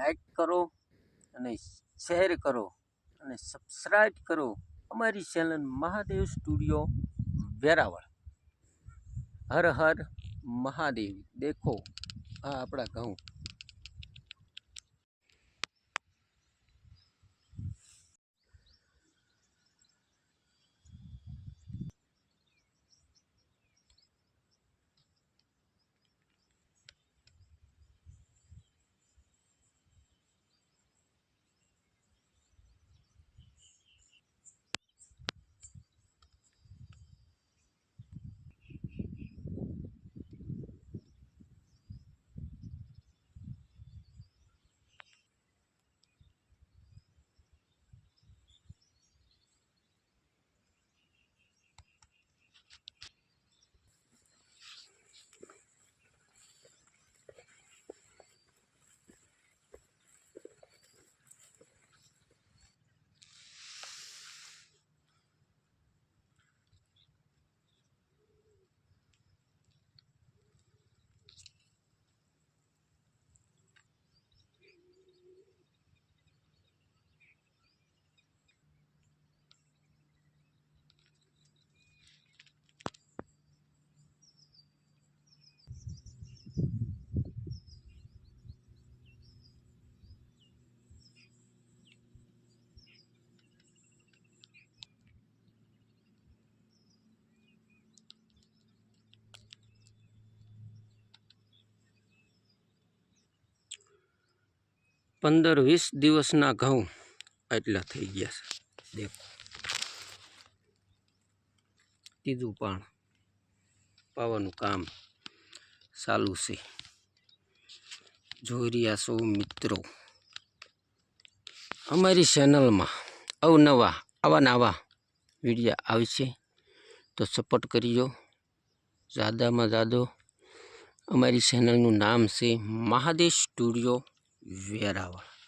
Like કરો અને share કરો અને સબસ્ક્રાઈબ કરો અમારી ચેનલ મહાદેવ સ્ટુડિયો વેરાવળ. હર હર મહાદેવ. દેખો, આ આપણા ઘઉં. પંદર વીસ દિવસના ઘઉં એટલા થઈ ગયા છે. દેખો. ત્રીજું પાણ. પાવાનું કામ ચાલુ છે. જોઈ રહ્યા છો મિત્રો. અમારી ચેનલમાં અવનવા આવા નવા વિડીયા આવશે તો સપોર્ટ કરજો. જ્યાદામાં જ્યાદો અમારી ચેનલનું નામ છે મહાદેવ સ્ટુડિયો. વેરાવળ